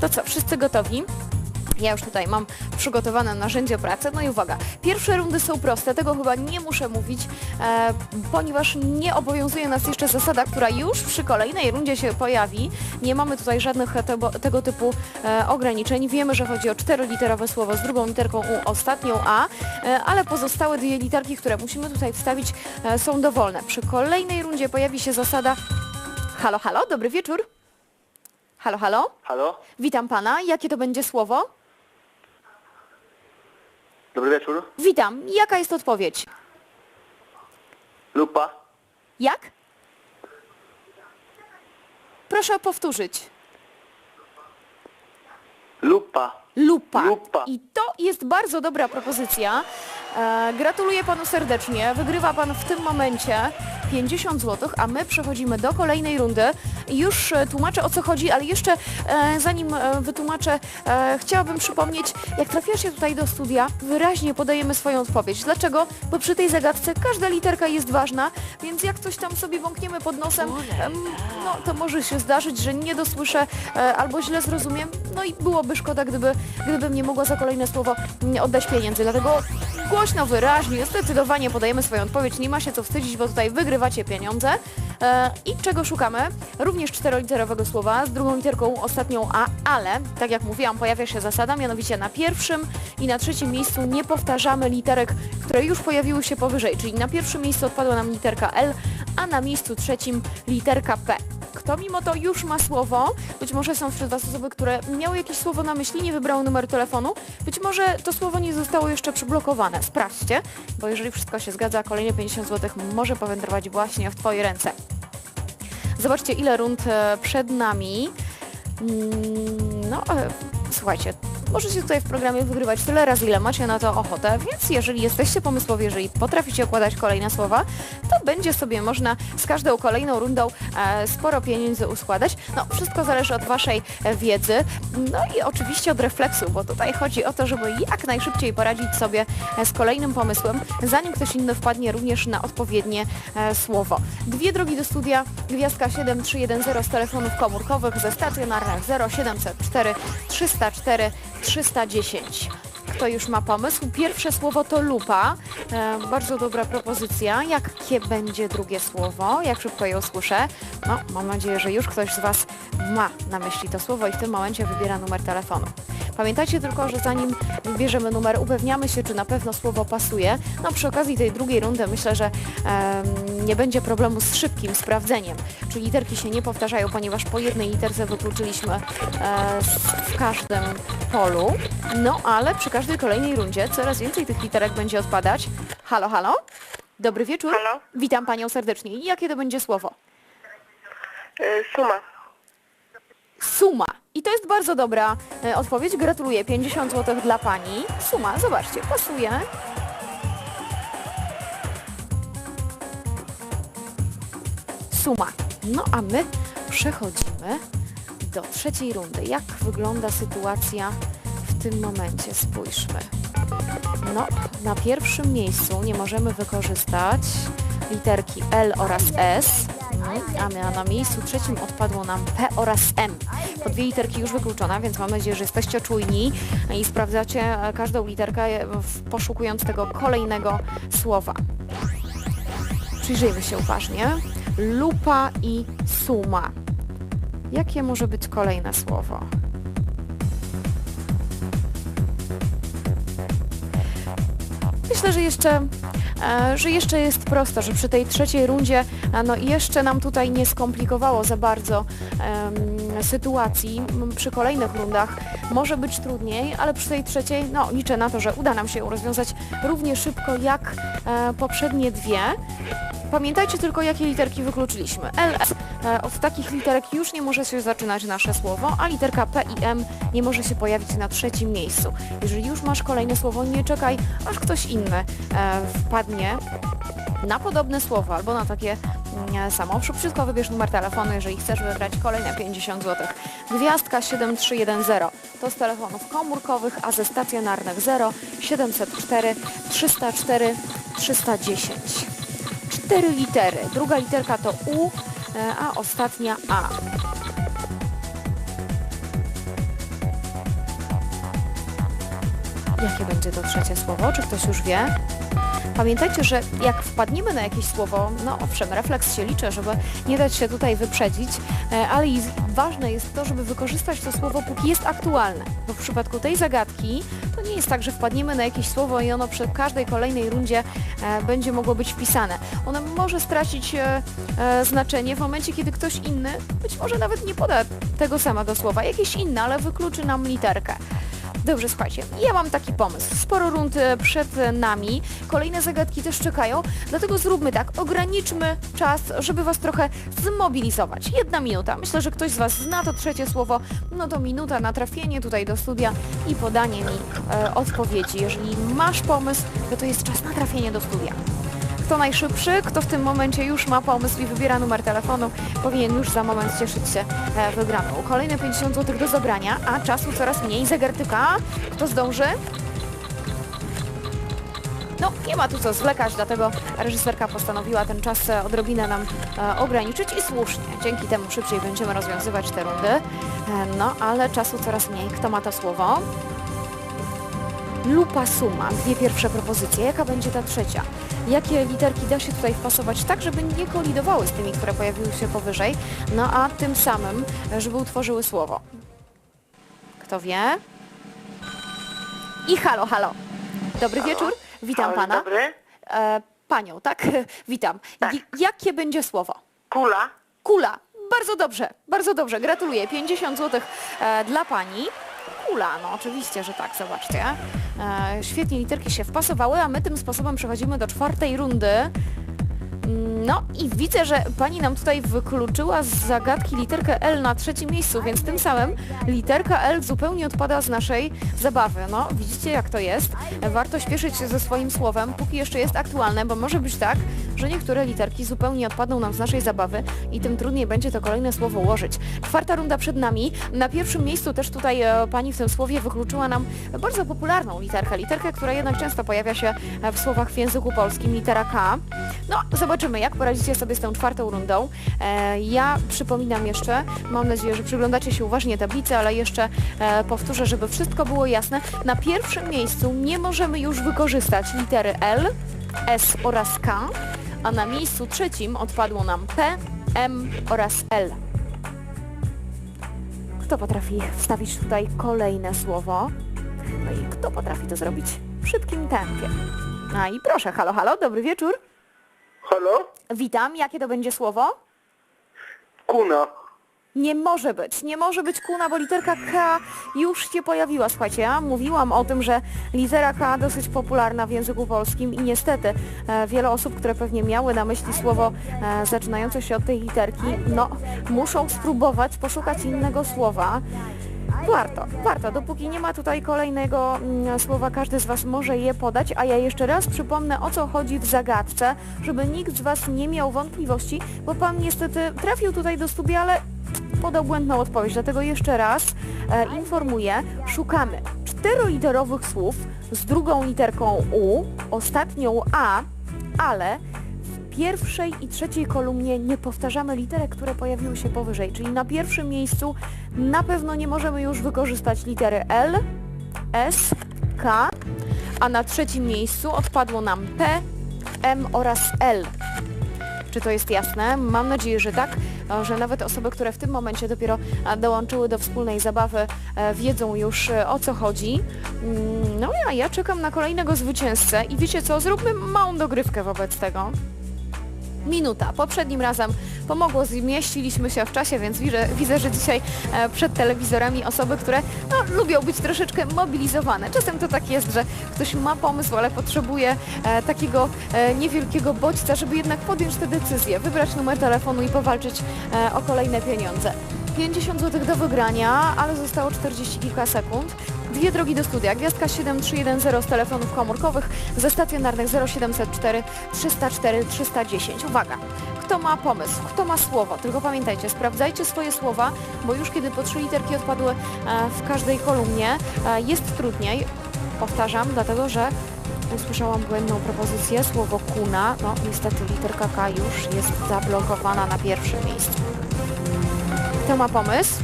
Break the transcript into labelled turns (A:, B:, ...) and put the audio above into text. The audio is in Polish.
A: To co, wszyscy gotowi? Ja już tutaj mam przygotowane narzędzie pracy. No i uwaga, pierwsze rundy są proste, tego chyba nie muszę mówić, e, ponieważ nie obowiązuje nas jeszcze zasada, która już przy kolejnej rundzie się pojawi. Nie mamy tutaj żadnych tego, typu e, ograniczeń. Wiemy, że chodzi o czteroliterowe słowo z drugą literką U, ostatnią A, e, ale pozostałe dwie literki, które musimy tutaj wstawić e, są dowolne. Przy kolejnej rundzie pojawi się zasada Halo, halo, dobry wieczór. Halo, halo.
B: Halo?
A: Witam pana. Jakie to będzie słowo?
B: Dobry wieczór.
A: Witam. Jaka jest odpowiedź?
B: Lupa.
A: Jak? Proszę powtórzyć.
B: Lupa.
A: Lupa.
B: Lupa.
A: I to jest bardzo dobra propozycja. E, gratuluję panu serdecznie. Wygrywa pan w tym momencie 50 zł, a my przechodzimy do kolejnej rundy. Już e, tłumaczę o co chodzi, ale jeszcze e, zanim e, wytłumaczę, e, chciałabym przypomnieć, jak trafiasz się tutaj do studia, wyraźnie podajemy swoją odpowiedź. Dlaczego? Bo przy tej zagadce każda literka jest ważna, więc jak coś tam sobie wąkniemy pod nosem, em, no to może się zdarzyć, że nie dosłyszę e, albo źle zrozumiem, no i byłoby szkoda, gdyby, gdybym nie mogła za kolejne słowo mm, oddać pieniędzy. Dlatego głośno, wyraźnie, zdecydowanie podajemy swoją odpowiedź. Nie ma się co wstydzić, bo tutaj wygrywacie pieniądze. E, I czego szukamy? Również czteroliterowego słowa z drugą literką ostatnią A, ale, tak jak mówiłam, pojawia się zasada, mianowicie na pierwszym i na trzecim miejscu nie powtarzamy literek, które już pojawiły się powyżej, czyli na pierwszym miejscu odpadła nam literka L, a na miejscu trzecim literka P. Kto mimo to już ma słowo, być może są wśród Was osoby, które miały jakieś słowo na myśli, nie wybrały numer telefonu, być może to słowo nie zostało jeszcze przyblokowane. Sprawdźcie, bo jeżeli wszystko się zgadza, kolejne 50 zł może powędrować właśnie w Twoje ręce. Zobaczcie, ile rund e, przed nami. Mm, No, e, słuchajcie, możecie tutaj w programie wygrywać tyle razy, ile macie na to ochotę, więc jeżeli jesteście pomysłowi, jeżeli potraficie układać kolejne słowa, będzie sobie można z każdą kolejną rundą e, sporo pieniędzy uskładać. No, wszystko zależy od Waszej e, wiedzy, no i oczywiście od refleksu, bo tutaj chodzi o to, żeby jak najszybciej poradzić sobie e, z kolejnym pomysłem, zanim ktoś inny wpadnie również na odpowiednie słowo. Dwie drogi do studia, gwiazdka 7310 z telefonów komórkowych, ze stacjonarnych 0704 304 310. Kto już ma pomysł? Pierwsze słowo to lupa. E, bardzo dobra propozycja. Jakie będzie drugie słowo? Jak szybko je usłyszę? No, mam nadzieję, że już ktoś z Was ma na myśli to słowo i w tym momencie wybiera numer telefonu. Pamiętajcie tylko, że zanim wybierzemy numer, upewniamy się, czy na pewno słowo pasuje. No przy okazji tej drugiej rundy myślę, że em, nie będzie problemu z szybkim sprawdzeniem. Czy literki się nie powtarzają, ponieważ po jednej literce wykluczyliśmy e, w każdym polu. No ale przy każdej kolejnej rundzie coraz więcej tych literek będzie odpadać. Halo, halo? Dobry wieczór.
C: Halo?
A: Witam Panią serdecznie. Jakie to będzie słowo?
C: Y, Suma.
A: Suma. I to jest bardzo dobra e, odpowiedź. Gratuluję. 50 zł dla Pani. Suma, zobaczcie, pasuje. Suma. No a my przechodzimy do trzeciej rundy. Jak wygląda sytuacja w tym momencie? Spójrzmy. No, na pierwszym miejscu nie możemy wykorzystać literki L oraz S, a na, miejscu trzecim odpadło nam P oraz M. Po dwie literki już wykluczone, więc mam nadzieję, że jesteście czujni i sprawdzacie każdą literkę e, poszukując tego kolejnego słowa. Przyjrzyjmy się uważnie. Lupa i suma. Jakie może być kolejne słowo? Myślę, że jeszcze, e, że jeszcze jest prosto, że przy tej trzeciej rundzie no jeszcze nam tutaj nie skomplikowało za bardzo em, sytuacji. Przy kolejnych rundach może być trudniej, ale przy tej trzeciej no, liczę na to, że uda nam się ją rozwiązać równie szybko jak e, poprzednie dwie. Pamiętajcie tylko, jakie literki wykluczyliśmy. LS. E, Od takich literek już nie może się zaczynać nasze słowo, a literka P i M nie może się pojawić na trzecim miejscu. Jeżeli już masz kolejne słowo, nie czekaj, aż ktoś inny e, wpadnie na podobne słowo albo na takie mm, samo. Szybciutko wybierz numer telefonu, jeżeli chcesz wygrać kolejne 50 zł. Gwiazdka 7310 to z telefonów komórkowych, a ze stacjonarnych 0 704 304 310 cztery litery. Druga literka to U, e, a ostatnia A. Jakie będzie to trzecie słowo? Czy ktoś już wie? Pamiętajcie, że jak wpadniemy na jakieś słowo, no owszem, refleks się liczy, żeby nie dać się tutaj wyprzedzić, e, ale ważne jest to, żeby wykorzystać to słowo, póki jest aktualne. Bo w przypadku tej zagadki to nie jest tak, że wpadniemy na jakieś słowo i ono przy każdej kolejnej rundzie e, będzie mogło być wpisane. Ono może stracić e, znaczenie w momencie, kiedy ktoś inny być może nawet nie poda tego samego słowa, jakieś inne, ale wykluczy nam literkę. Dobrze, słuchajcie, ja mam taki pomysł. Sporo rund e, przed nami, kolejne zagadki też czekają, dlatego zróbmy tak, ograniczmy czas, żeby Was trochę zmobilizować. Jedna minuta. Myślę, że ktoś z Was zna to trzecie słowo, no to minuta na trafienie tutaj do studia i podanie mi e, odpowiedzi. Jeżeli masz pomysł, to to jest czas na trafienie do studia. Kto najszybszy, kto w tym momencie już ma pomysł i wybiera numer telefonu, powinien już za moment cieszyć się e, wygraną. Kolejne 50 zł do zabrania, a czasu coraz mniej. Zegar tyka. Kto zdąży? No, nie ma tu co zwlekać, dlatego reżyserka postanowiła ten czas e, odrobinę nam e, ograniczyć i słusznie. Dzięki temu szybciej będziemy rozwiązywać te rundy. E, no, ale czasu coraz mniej. Kto ma to słowo? Lupa suma, dwie pierwsze propozycje. Jaka będzie ta trzecia? Jakie literki da się tutaj wpasować tak, żeby nie kolidowały z tymi, które pojawiły się powyżej, no a tym samym, żeby utworzyły słowo? Kto wie? I halo, halo. Dobry wieczór, witam
C: Halo,
A: pana.
C: Dobry.
A: E, panią, tak? Witam.
C: Tak.
A: Jakie będzie słowo?
C: Kula.
A: Kula. Bardzo dobrze, bardzo dobrze. Gratuluję. 50 zł e, dla pani. Kula, no oczywiście, że tak, zobaczcie. E, świetnie literki się wpasowały, a my tym sposobem przechodzimy do czwartej rundy. No i widzę, że pani nam tutaj wykluczyła z zagadki literkę L na trzecim miejscu, więc tym samym literka L zupełnie odpada z naszej zabawy. No, widzicie jak to jest. Warto śpieszyć się ze swoim słowem, póki jeszcze jest aktualne, bo może być tak, że niektóre literki zupełnie odpadną nam z naszej zabawy i tym trudniej będzie to kolejne słowo ułożyć. Czwarta runda przed nami. Na pierwszym miejscu też tutaj e, pani w tym słowie wykluczyła nam bardzo popularną literkę. Literkę, która jednak często pojawia się w słowach w języku polskim, litera K. No, zobaczymy, jak poradzicie sobie z tą czwartą rundą. E, ja przypominam jeszcze, mam nadzieję, że przyglądacie się uważnie tablicy, ale jeszcze e, powtórzę, żeby wszystko było jasne. Na pierwszym miejscu nie możemy już wykorzystać litery L, S oraz K, a na miejscu trzecim odpadło nam P, M oraz L. Kto potrafi wstawić tutaj kolejne słowo? No i kto potrafi to zrobić w szybkim tempie? A i proszę, halo, halo, dobry wieczór.
B: Halo?
A: Witam, jakie to będzie słowo?
B: Kuna.
A: Nie może być, nie może być kuna, bo literka K już się pojawiła. Słuchajcie, ja mówiłam o tym, że litera K dosyć popularna w języku polskim i niestety e, wiele osób, które pewnie miały na myśli słowo e, zaczynające się od tej literki, no muszą spróbować poszukać innego słowa. Warto, warto. Dopóki nie ma tutaj kolejnego mm, słowa, każdy z Was może je podać, a ja jeszcze raz przypomnę o co chodzi w zagadce, żeby nikt z Was nie miał wątpliwości, bo Pan niestety trafił tutaj do studia, ale podał błędną odpowiedź, dlatego jeszcze raz e, informuję, szukamy czteroliterowych słów z drugą literką U, ostatnią A, ale w pierwszej i trzeciej kolumnie nie powtarzamy literek, które pojawiły się powyżej, czyli na pierwszym miejscu na pewno nie możemy już wykorzystać litery L, S, K, a na trzecim miejscu odpadło nam P, M oraz L. Czy to jest jasne? Mam nadzieję, że tak, że nawet osoby, które w tym momencie dopiero dołączyły do wspólnej zabawy, e, wiedzą już e, o co chodzi. Mm, No ja, ja czekam na kolejnego zwycięzcę i wiecie co, zróbmy małą dogrywkę wobec tego. Minuta. Poprzednim razem pomogło, zmieściliśmy się w czasie, więc widzę, widzę że dzisiaj e, przed telewizorami osoby, które no, lubią być troszeczkę mobilizowane. Czasem to tak jest, że ktoś ma pomysł, ale potrzebuje e, takiego e, niewielkiego bodźca, żeby jednak podjąć tę decyzję, wybrać numer telefonu i powalczyć o kolejne pieniądze. 50 zł do wygrania, ale zostało 40 kilka sekund. Dwie drogi do studia. Gwiazdka 7310 z telefonów komórkowych, ze stacjonarnych 0704 304 310. Uwaga! Kto ma pomysł? Kto ma słowo? Tylko pamiętajcie, sprawdzajcie swoje słowa, bo już kiedy po trzy literki odpadły e, w każdej kolumnie, e, jest trudniej. Powtarzam, dlatego że usłyszałam błędną propozycję, słowo kuna. No niestety literka K już jest zablokowana na pierwszym miejscu. Kto ma pomysł?